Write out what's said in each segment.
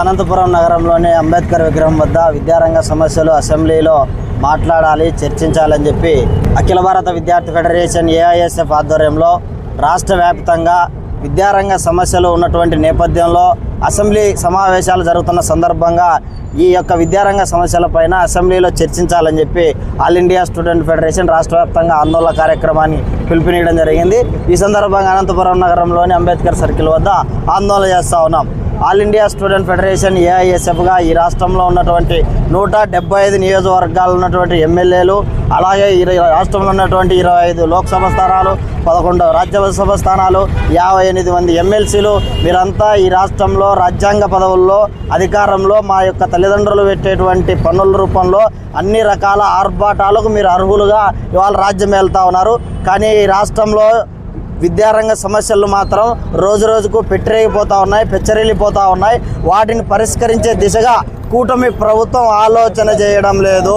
అనంతపురం నగరంలోని అంబేద్కర్ విగ్రహం వద్ద విద్యారంగ సమస్యలు అసెంబ్లీలో మాట్లాడాలి చర్చించాలని చెప్పి అఖిల భారత విద్యార్థి ఫెడరేషన్ ఏఐఎస్ఎఫ్ ఆధ్వర్యంలో రాష్ట్ర వ్యాప్తంగా విద్యారంగ సమస్యలు ఉన్నటువంటి నేపథ్యంలో అసెంబ్లీ సమావేశాలు జరుగుతున్న సందర్భంగా ఈ యొక్క విద్యారంగ సమస్యలపైన అసెంబ్లీలో చర్చించాలని చెప్పి ఆల్ ఇండియా స్టూడెంట్ ఫెడరేషన్ రాష్ట్ర వ్యాప్తంగా ఆందోళన కార్యక్రమాన్ని పిలుపునియడం జరిగింది. ఈ సందర్భంగా అనంతపురం నగరంలోని అంబేద్కర్ సర్కిల్ వద్ద ఆందోళన చేస్తూ ఉన్నాం. ఆల్ ఇండియా స్టూడెంట్ ఫెడరేషన్ ఏఐఎస్ఎఫ్గా ఈ రాష్ట్రంలో ఉన్నటువంటి నూట డెబ్బై ఐదు నియోజకవర్గాలు ఉన్నటువంటి ఎమ్మెల్యేలు అలాగే ఈ రాష్ట్రంలో ఉన్నటువంటి ఇరవై ఐదు లోక్సభ స్థానాలు పదకొండు రాజ్యసభ స్థానాలు యాభై ఎనిమిది మంది ఎమ్మెల్సీలు. మీరంతా ఈ రాష్ట్రంలో రాజ్యాంగ పదవుల్లో అధికారంలో మా యొక్క తల్లిదండ్రులు పెట్టేటువంటి పన్నుల రూపంలో అన్ని రకాల ఆర్భాటాలకు మీరు అర్హులుగా ఇవాళ రాజ్యం వెళ్తా ఉన్నారు. కానీ ఈ రాష్ట్రంలో విద్యారంగ సమస్యలు మాత్రం రోజు రోజుకు పెట్టిరేగిపోతూ ఉన్నాయి పెచ్చరిల్లిపోతూ ఉన్నాయి. వాటిని పరిష్కరించే దిశగా కూటమి ప్రభుత్వం ఆలోచన చేయడం లేదు.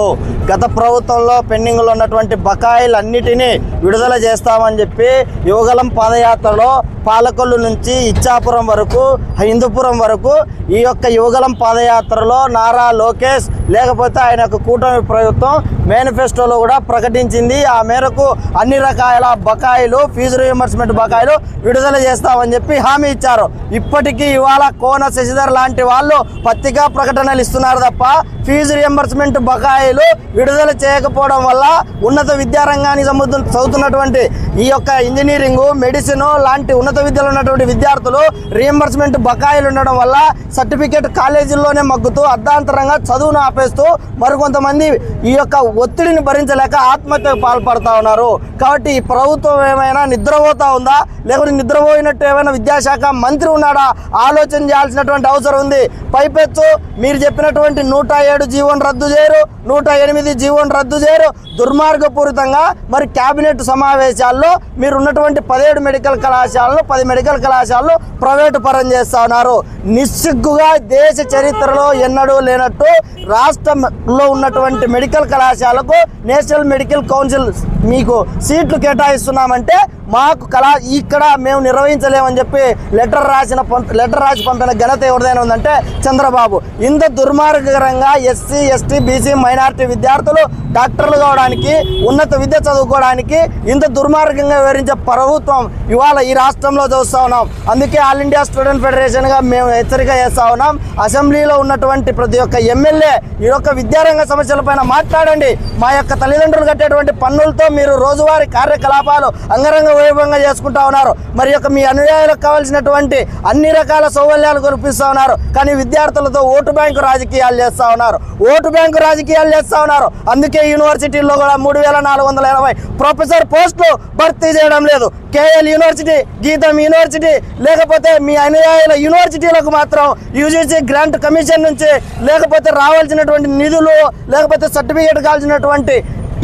గత ప్రభుత్వంలో పెండింగ్లో ఉన్నటువంటి బకాయిలన్నిటినీ విడుదల చేస్తామని చెప్పి యువగలం పాదయాత్రలో పాలకొల్లు నుంచి ఇచ్చాపురం వరకు హిందూపురం వరకు ఈ యొక్క యువగలం పాదయాత్రలో నారా లోకేష్ లేకపోతే ఆయన యొక్క కూటమి ప్రభుత్వం మేనిఫెస్టోలో కూడా ప్రకటించింది. ఆ మేరకు అన్ని రకాల బకాయిలు ఫీజు రియంబర్స్మెంట్ బకాయిలు విడుదల చేస్తామని చెప్పి హామీ ఇచ్చారు. ఇప్పటికీ ఇవాళ కోన శశిధర్ లాంటి వాళ్ళు పత్రికా ప్రకటనలు ఇస్తున్నారు తప్ప ఫీజు రియంబర్స్మెంట్ బకాయిలు విడుదల చేయకపోవడం వల్ల ఉన్నత విద్యారంగానికి సంబంధం చదువుతున్నటువంటి ఈ యొక్క ఇంజనీరింగ్ మెడిసిన్ లాంటి ఉన్నత విద్యలో ఉన్నటువంటి విద్యార్థులు రియంబర్స్మెంట్ బకాయిలు ఉండడం వల్ల సర్టిఫికేట్ కాలేజీల్లోనే మగ్గుతూ అర్ధాంతరంగా చదువును ఆపేస్తూ మరికొంతమంది ఈ యొక్క ఒత్తిడిని భరించలేక ఆత్మహత్యకు పాల్పడుతూ ఉన్నారు. కాబట్టి ఈ ప్రభుత్వం ఏమైనా నిద్రపోతా ఉందా? లేకుంటే నిద్రపోయినట్టు ఏమైనా విద్యాశాఖ మంత్రి ఉన్నాడా? ఆలోచన చేయాల్సినటువంటి అవసరం ఉంది. పైపెచ్చు మీరు చెప్పినటువంటి నూట ఏడు జీవోని రద్దు చేయరు నూట ఎనిమిది జీవోని రద్దు చేయరు. దుర్మార్గపూరితంగా మరి కేబినెట్ సమావేశాల్లో మీరు ఉన్నటువంటి పదిహేడు మెడికల్ కళాశాలలు పది మెడికల్ కళాశాలలో ప్రైవేటు పరం చేస్తా ఉన్నారు. నిస్సిగ్గుగా దేశ చరిత్రలో ఎన్నడూ లేనట్టు రాష్ట్రంలో ఉన్నటువంటి మెడికల్ కళాశాలకు నేషనల్ మెడికల్ కౌన్సిల్ మీకు సీట్లు కేటాయిస్తున్నామంటే మాకు కళా ఇక్కడ మేము నిర్వహించలేమని చెప్పి లెటర్ రాసిన లెటర్ రాసి పంపిన ఘనత ఎవరిదైనా ఉందంటే చంద్రబాబు. ఇంత దుర్మార్గకరంగా ఎస్సీ ఎస్టీ బీసీ మైనారిటీ విద్యార్థులు డాక్టర్లు కావడానికి ఉన్నత విద్య చదువుకోవడానికి ఇంత దుర్మార్గంగా వివరించే ప్రభుత్వం ఇవాళ ఈ రాష్ట్రంలో చూస్తూ ఉన్నాం. అందుకే ఆల్ ఇండియా స్టూడెంట్ ఫెడరేషన్గా మేము హెచ్చరిక చేస్తూ ఉన్నాం. అసెంబ్లీలో ఉన్నటువంటి ప్రతి ఒక్క ఎమ్మెల్యే ఈ యొక్క విద్యారంగ సమస్యలపైన మాట్లాడండి. మా యొక్క తల్లిదండ్రులు కట్టేటువంటి పన్నులతో మీరు రోజువారీ కార్యకలాపాలు అంగరంగ వైభవంగా చేసుకుంటా ఉన్నారు. మరి యొక్క మీ అనుయాయులకు కావాల్సినటువంటి అన్ని రకాల సౌకర్యాలు కురిపిస్తూ ఉన్నారు. కానీ విద్యార్థులతో ఓటు బ్యాంకు రాజకీయాలు చేస్తూ ఉన్నారు. ఓటు బ్యాంకు రాజకీయాలు చేస్తూ ఉన్నారు. అందుకే యూనివర్సిటీల్లో కూడా మూడు వేల నాలుగు వందల ఎనభై ప్రొఫెసర్ పోస్టులు భర్తీ చేయడం లేదు. కేఎల్ యూనివర్సిటీ గీతం యూనివర్సిటీ లేకపోతే మీ అనుయాయుల యూనివర్సిటీలకు మాత్రం యూజీసీ గ్రాంట్ కమిషన్ నుంచి లేకపోతే రావాల్సినటువంటి నిధులు లేకపోతే సర్టిఫికేట్ కావాల్సినటువంటి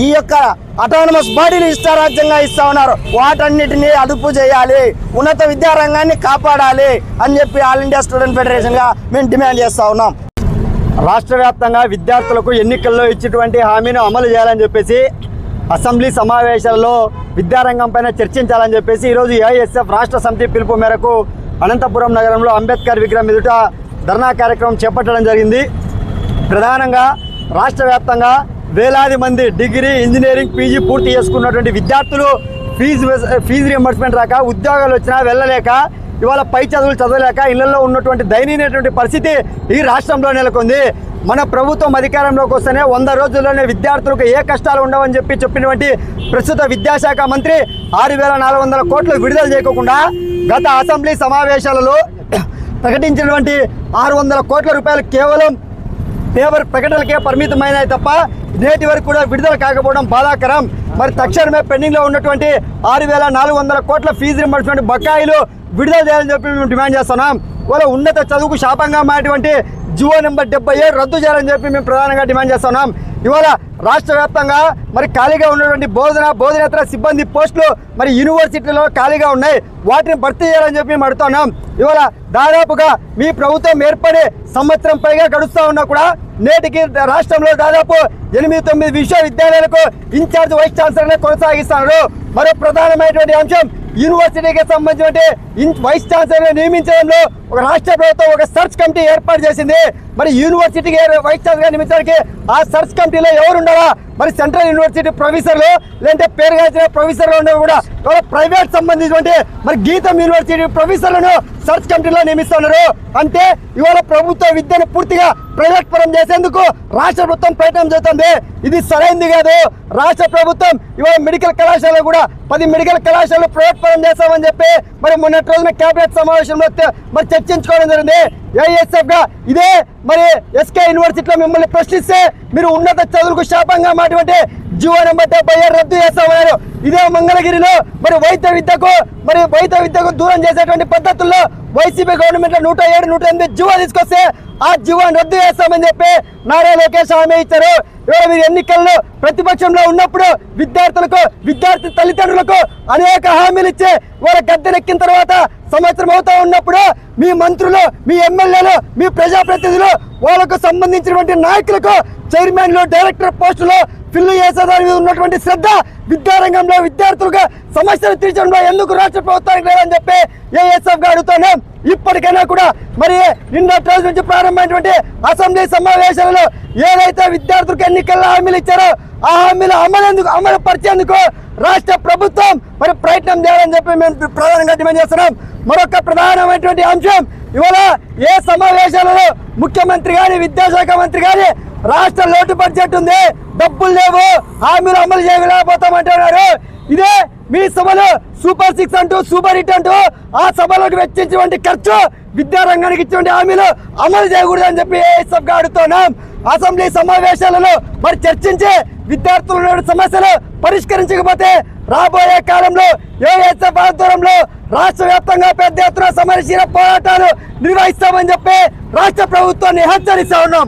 ఈ యొక్క అటానమస్ బాడీని ఇష్టారాజ్యంగా ఇస్తా ఉన్నారు. వాటన్నిటిని అదుపు చేయాలి. ఉన్నత విద్యారంగాన్ని కాపాడాలి అని చెప్పి ఆల్ ఇండియా స్టూడెంట్ ఫెడరేషన్గా మేము డిమాండ్ చేస్తూ ఉన్నాం. రాష్ట్ర వ్యాప్తంగా విద్యార్థులకు ఎన్నికల్లో ఇచ్చినటువంటి హామీని అమలు చేయాలని చెప్పేసి అసెంబ్లీ సమావేశాల్లో విద్యారంగం పైన చర్చించాలని చెప్పేసి ఈరోజు ఏఐఎస్ఎఫ్ రాష్ట్ర సమితి పిలుపు మేరకు అనంతపురం నగరంలో అంబేద్కర్ విగ్రహం ఎదుట ధర్నా కార్యక్రమం చేపట్టడం జరిగింది. ప్రధానంగా రాష్ట్ర వ్యాప్తంగా వేలాది మంది డిగ్రీ ఇంజనీరింగ్ పీజీ పూర్తి చేసుకున్నటువంటి విద్యార్థులు ఫీజు ఫీజు రియంబర్స్మెంట్ రాక ఉద్యోగాలు వచ్చినా వెళ్ళలేక ఇవాళ పై చదువులు చదవలేక ఇళ్ళలో ఉన్నటువంటి దయనీయమైనటువంటి పరిస్థితి ఈ రాష్ట్రంలో నెలకొంది. మన ప్రభుత్వం అధికారంలోకి వస్తేనే వంద రోజుల్లోనే విద్యార్థులకు ఏ కష్టాలు ఉండవని చెప్పి చెప్పినటువంటి ప్రస్తుత విద్యాశాఖ మంత్రి ఆరు వేల నాలుగు వందల కోట్లు విడుదల చేయకుండా గత అసెంబ్లీ సమావేశాలలో ప్రకటించినటువంటి ఆరు వందల కోట్ల రూపాయలు కేవలం పేపర్ ప్రకటనలకే పరిమితమైనవి తప్ప నేటి వరకు కూడా విడుదల కాకపోవడం బాధాకరం. మరి తక్షణమే పెండింగ్లో ఉన్నటువంటి ఆరు వేల నాలుగు వందల కోట్ల ఫీజు రింబడినటువంటి బకాయిలు విడుదల చేయాలని చెప్పి మేము డిమాండ్ చేస్తున్నాం. వాళ్ళ ఉన్నత చదువుకు శాపంగా మారినటువంటి జివో నెంబర్ డెబ్బై ఏడు రద్దు చేయాలని చెప్పి మేము ప్రధానంగా డిమాండ్ చేస్తున్నాం. ఇవాళ రాష్ట్ర వ్యాప్తంగా మరి ఖాళీగా ఉన్నటువంటి బోధన బోధనేతర సిబ్బంది పోస్టులు మరి యూనివర్సిటీలో ఖాళీగా ఉన్నాయి. వాటిని భర్తీ చేయాలని చెప్పి మేము అడుగుతున్నాం. ఇవాళ దాదాపుగా మీ ప్రభుత్వం ఏర్పడే సంవత్సరం పైగా గడుస్తూ ఉన్నా కూడా నేటికి రాష్ట్రంలో దాదాపు ఎనిమిది తొమ్మిది విశ్వవిద్యాలయాలకు ఇన్ఛార్జ్ వైస్ ఛాన్సలర్నే కొనసాగిస్తున్నారు. మరో ప్రధానమైనటువంటి అంశం యూనివర్సిటీకి సంబంధించిన వైస్ ఛాన్సలర్ నియమించడంలో ఒక రాష్ట్ర ప్రభుత్వం ఒక సెర్చ్ కమిటీ ఏర్పాటు చేసింది. మరి యూనివర్సిటీకి వైస్ ఛాన్సలర్ నియమించడానికి ఆ సెర్చ్ కమిటీలో ఎవరు ఉండాలా మరి సెంట్రల్ యూనివర్సిటీ ప్రొఫెసర్లు లేదంటే పేరు గాల్చిన ప్రొఫెసర్లు ఉండవు కూడా ప్రైవేట్ సంబంధించినటువంటి మరి గీతం యూనివర్సిటీ ప్రొఫెసర్లను సర్చ్ కమిటీలో నియమిస్తున్నారు అంటే ఇవాళ ప్రభుత్వ విద్యను పూర్తిగా ప్రైవేట్ పరం చేసేందుకు రాష్ట్ర ప్రభుత్వం ప్రయత్నం చేస్తుంది. ఇది సరైంది కాదు. రాష్ట్ర ప్రభుత్వం ఇవాళ మెడికల్ కళాశాల కూడా పది మెడికల్ కళాశాలలు ప్రైవేట్ పరం చేస్తామని చెప్పి మరి మొన్నటి రోజున కేబినెట్ సమావేశంలో మరి చర్చించుకోవడం జరిగింది. ఏఎస్ఎఫ్గా ఇదే మరి ఎస్కే యూనివర్సిటీలో మిమ్మల్ని ప్రశ్నిస్తే మీరు ఉన్నత చదువులకు శాపంగా మాటువంటి జీవో నెంబర్ డెబ్బై ఏడు రద్దు చేస్తామన్నారు. ఇదే మంగళగిరిలో మరి వైద్య విద్యకు మరి వైద్య విద్యకు దూరం చేసేటువంటి పద్ధతుల్లో వైసీపీ గవర్నమెంట్ నూట ఏడు నూట ఎనిమిది జీవో తీసుకొస్తే ఆ జీవోని రద్దు చేస్తామని చెప్పి నారా లోకేష్ హామీ ఇచ్చారు. ఇవాళ మీరు ఎన్నికల్లో ప్రతిపక్షంలో ఉన్నప్పుడు విద్యార్థులకు విద్యార్థి తల్లిదండ్రులకు అనేక హామీలు ఇచ్చి వాళ్ళ గద్దెనెక్కిన తర్వాత సంవత్సరం అవుతా ఉన్నప్పుడు మీ మంత్రులు మీ ఎమ్మెల్యేలు మీ ప్రజాప్రతినిధులు వాళ్ళకు సంబంధించినటువంటి నాయకులకు చైర్మన్లు డైరెక్టర్ పోస్టులు ఫిల్లు చేసేదాని మీద ఉన్నటువంటి శ్రద్ధ విద్యారంగంలో విద్యార్థులుగా సమస్యలు తీర్చడంలో ఎందుకు రాష్ట్ర ప్రభుత్వానికి లేదని చెప్పి ఏఎస్ఎఫ్గా అడుగుతున్నాం. ఇప్పటికైనా కూడా మరి నిన్న రోజు నుంచి ప్రారంభమైనటువంటి అసెంబ్లీ సమావేశాలలో ఏదైతే విద్యార్థులకు ఎన్నికల్లో హామీలు ఇచ్చారో ఆ హామీలు అమలేందుకు అమలు పరిచేందుకు రాష్ట్ర ప్రభుత్వం మరి ప్రయత్నం చేయాలని చెప్పి మేము ప్రధానంగా డిమాండ్ చేస్తున్నాం. మరొక ప్రధానమైనటువంటి అంశం ఇవాళ ఏ సమావేశాలలో ముఖ్యమంత్రి గాని విద్యాశాఖ మంత్రి కానీ రాష్ట్ర లోటు బడ్జెట్ ఉంది. డబ్బులు లేవు. హామీలు అమలు చేయలేకపోతామంటున్నారు. ఇదే మీ సభలు సూపర్ సిక్స్ అంటూ సూపర్ హిట్ అంటూ ఆ సభలోకి వెచ్చించినటువంటి ఖర్చు విద్యారంగానికి ఇచ్చినటువంటి హామీలు అమలు చేయకూడదని చెప్పి ఏఎస్ఎఫ్గా అడుగుతున్నాం అసెంబ్లీ సమావేశాలలో మరి చర్చించి విద్యార్థుల సమస్యలు పరిష్కరించకపోతే రాబోయే కాలంలో ఏఎస్ఎఫ్ ఆధ్వర్యంలో రాష్ట్ర వ్యాప్తంగా పెద్ద ఎత్తున సమరశీల పోరాటాలు నిర్వహిస్తామని చెప్పి రాష్ట్ర ప్రభుత్వాన్ని హెచ్చరిస్తా ఉన్నాం.